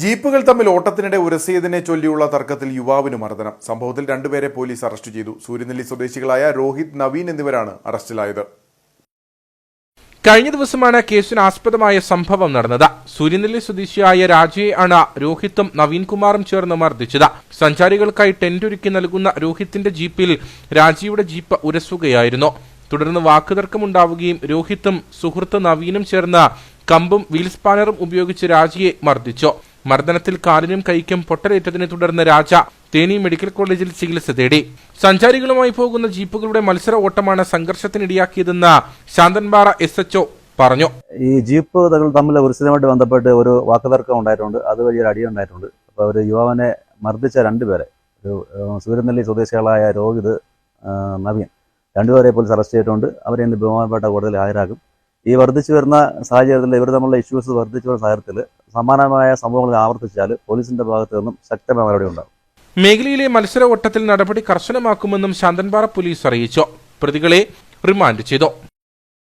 ജീപ്പുകൾ തമ്മിൽ ഓട്ടത്തിനിടെ ഉരസിയതിനെ ചൊല്ലിയുള്ള തർക്കത്തിൽ യുവാവിന് മർദ്ദനം. സംഭവത്തിൽ രണ്ടുപേരെ പോലീസ് അറസ്റ്റ് ചെയ്തു. സൂര്യനെല്ലി സ്വദേശികളായ രോഹിത് നവീൻ എന്നിവരാണ് അറസ്റ്റിലായത്. കഴിഞ്ഞ ദിവസമാണ് കേസിന് ആസ്പദമായ സംഭവം നടന്നത്. സൂര്യനെല്ലി സ്വദേശിയായ രാജയെ ആണ് രോഹിത്തും നവീൻകുമാറും ചേർന്ന് മർദ്ദിച്ചത്. സഞ്ചാരികൾക്കായി ടെന്റ് ഒരുക്കി നൽകുന്ന രോഹിത്തിന്റെ ജീപ്പിൽ രാജയുടെ ജീപ്പ് ഉരസുകയായിരുന്നു. തുടർന്ന് വാക്കുതർക്കമുണ്ടാവുകയും രോഹിത്തും സുഹൃത്ത് നവീനും ചേർന്ന് കമ്പും വീൽ സ്പാനറും ഉപയോഗിച്ച് രാജിയെ മർദ്ദിച്ചു. മർദ്ദനത്തിൽ കാലിനും കൈക്കും പൊട്ടലേറ്റതിനെ തുടർന്ന് രാജ തേനി മെഡിക്കൽ കോളേജിൽ ചികിത്സ തേടി. സഞ്ചാരികളുമായി പോകുന്ന ജീപ്പുകളുടെ മത്സര ഓട്ടമാണ് സംഘർഷത്തിനിടയാക്കിയതെന്ന് ശാന്തൻപാറ എസ് എച്ച്ഒ പറഞ്ഞു. ഈ ജീപ്പ് തമ്മിൽ ഉത്സവമായിട്ട് ബന്ധപ്പെട്ട് ഒരു വാക്കുതർക്കം ഉണ്ടായിട്ടുണ്ട്. അതുവഴി ഒരു അടി ഉണ്ടായിട്ടുണ്ട്. അപ്പോൾ ഒരു യുവാവിനെ മർദ്ദിച്ച രണ്ടുപേരെ ഒരു സൂര്യനെല്ലി സ്വദേശികളായ രോഹിത് നവീൻ രണ്ടുപേരെ പോലീസ് അറസ്റ്റ് ചെയ്തിട്ടുണ്ട്. അവരെ ഇന്ന് ബഹുമാനപ്പെട്ട കോടതിയിൽ ഹാജരാക്കും. ഈ വർദ്ധിച്ചു വരുന്ന സാഹചര്യത്തിൽ ഇവർ തമ്മിലുള്ള ഇഷ്യൂസ് വർദ്ധിച്ചു വരുന്ന സാഹചര്യത്തിൽ സമാനമായ സംഭവങ്ങൾ ആവർത്തിച്ചാൽ പോലീസിന്റെ ഭാഗത്ത് നിന്നും ശക്തമായ നടപടി ഉണ്ടാകും. മേഖലയിലെ മത്സര ഓട്ടത്തിൽ നടപടി കർശനമാക്കുമെന്നും ശാന്തൻപാറ പോലീസ് അറിയിച്ചു. പ്രതികളെ റിമാൻഡ് ചെയ്തു.